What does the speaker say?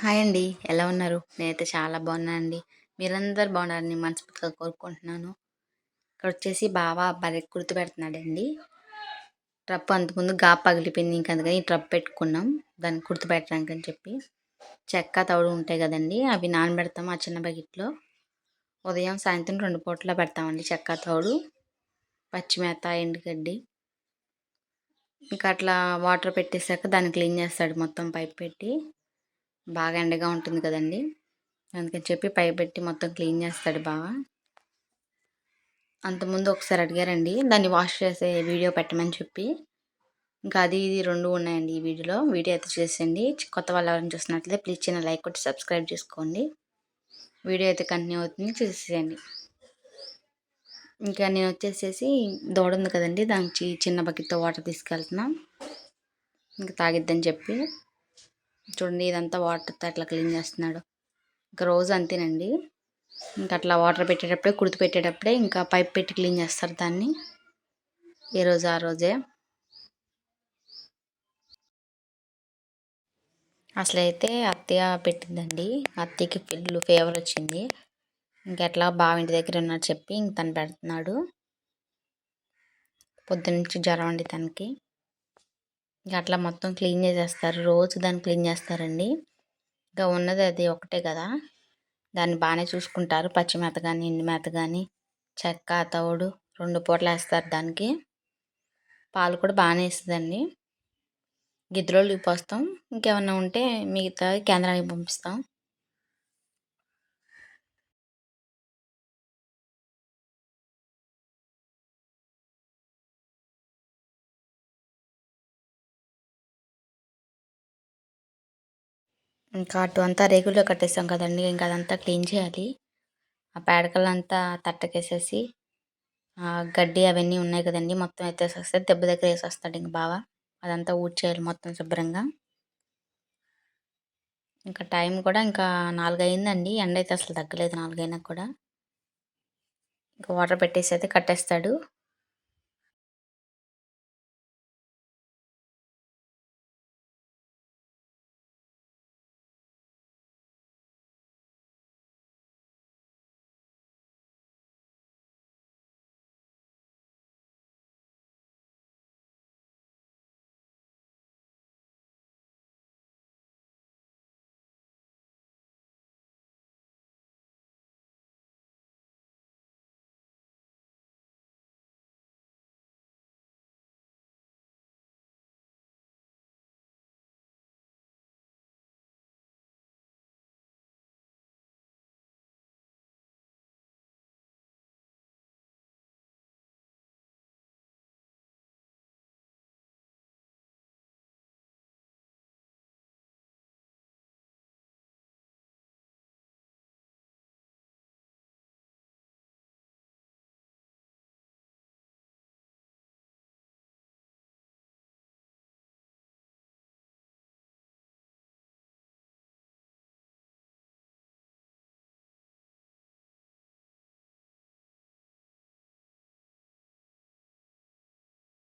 Hi అండి. ఎలా ఉన్నారు? నేనైతే చాలా బాగున్నానండి మీరందరూ బాగున్నారని మనస్ఫూర్తిగా కోరుకుంటున్నాను. ఇక్కడ వచ్చేసి బావ బలి గుర్తు పెడుతున్నాడండి. ట్రప్ అంతకుముందు గా పగిలిపోయింది ఇంకా అందుకని ఈ ట్రప్ పెట్టుకున్నాం. దాన్ని గుర్తు పెట్టడానికి అని చెప్పి. చెక్క తవుడు ఉంటాయి కదండి. అవి నానబెడతాం ఆ చిన్న బకెట్లో. ఉదయం సాయంత్రం రెండు పూటలా పెడతామండి చెక్క తవుడు పచ్చిమేత ఎండుగడ్డి. ఇంకా అట్లా వాటర్ పెట్టేశాక దాన్ని క్లీన్ చేస్తాడు మొత్తం పైప్ పెట్టి. బాగా ఎండగా ఉంటుంది కదండి. అందుకని చెప్పి పై పెట్టి మొత్తం క్లీన్ చేస్తాడు బాగా అంతకుముందు ఒకసారి అడిగారండి దాన్ని వాష్ చేసే వీడియో పెట్టమని చెప్పి. ఇంకా అది ఇది రెండు ఉన్నాయండి ఈ వీడియోలో. వీడియో అయితే చేసేయండి కొత్త వాళ్ళు ఎవరైనా చూసినట్లయితే ప్లీజ్ చిన్న లైక్ కొట్టి సబ్స్క్రైబ్ చేసుకోండి. వీడియో అయితే కంటిన్యూ అవుతుంది చూసేయండి ఇంకా నేను వచ్చేసేసి దూడ ఉంది కదండి దానికి చిన్న బకెట్తో వాటర్ తీసుకెళ్తున్నా. ఇంకా తాగిద్దని చెప్పి. చూడండి ఇదంతా వాటర్తో అట్లా క్లీన్ చేస్తున్నాడు. ఇంకా రోజు అంతేనండి. ఇంకా అట్లా వాటర్ పెట్టేటప్పుడే కుర్తి పెట్టేటప్పుడే ఇంకా పైప్ పెట్టి క్లీన్ చేస్తారు దాన్ని. ఏ రోజు ఆ రోజే. అసలైతే అత్తయ్య పెట్టిందండి. అత్తయ్యకి ఫుల్ ఫేవర్ వచ్చింది. ఇంకెట్లా బావింటి దగ్గర ఉన్నట్టు చెప్పి ఇంక తను పెడుతున్నాడు. పొద్దునుంచి జ్వరం అండి తనకి. ఇంకా అట్లా మొత్తం క్లీన్ చేసేస్తారు. రోజు దాన్ని క్లీన్ చేస్తారండి. ఇంకా ఉన్నది అది ఒకటే కదా. దాన్ని బాగానే చూసుకుంటారు. పచ్చి మేత కానీ ఎండి మేత కానీ చెక్క తవుడు రెండు పూటలు వేస్తారు దానికి. పాలు కూడా బాగానే ఇస్తుందండి గిద్దరోళ్ళకి పోస్తాం. ఇంకేమన్నా ఉంటే మిగతా కేంద్రానికి పంపిస్తాం. ఇంకా అటు అంతా రేగుల్లో కట్టేస్తాం కదండి. ఇంకా అదంతా క్లీన్ చేయాలి. ఆ పేడకలంతా తట్టకేసేసి గడ్డి అవన్నీ ఉన్నాయి కదండి. మొత్తం ఎత్తేసేస్తే దెబ్బ దగ్గర వేసేస్తాడు ఇంక బాగా అదంతా ఊడ్చేయాలి మొత్తం శుభ్రంగా. ఇంకా టైం కూడా ఇంకా నాలుగు ఎండ అయితే అసలు తగ్గలేదు నాలుగైనా కూడా. ఇంకా వాటర్ పెట్టేసి అయితే కట్టేస్తాడు.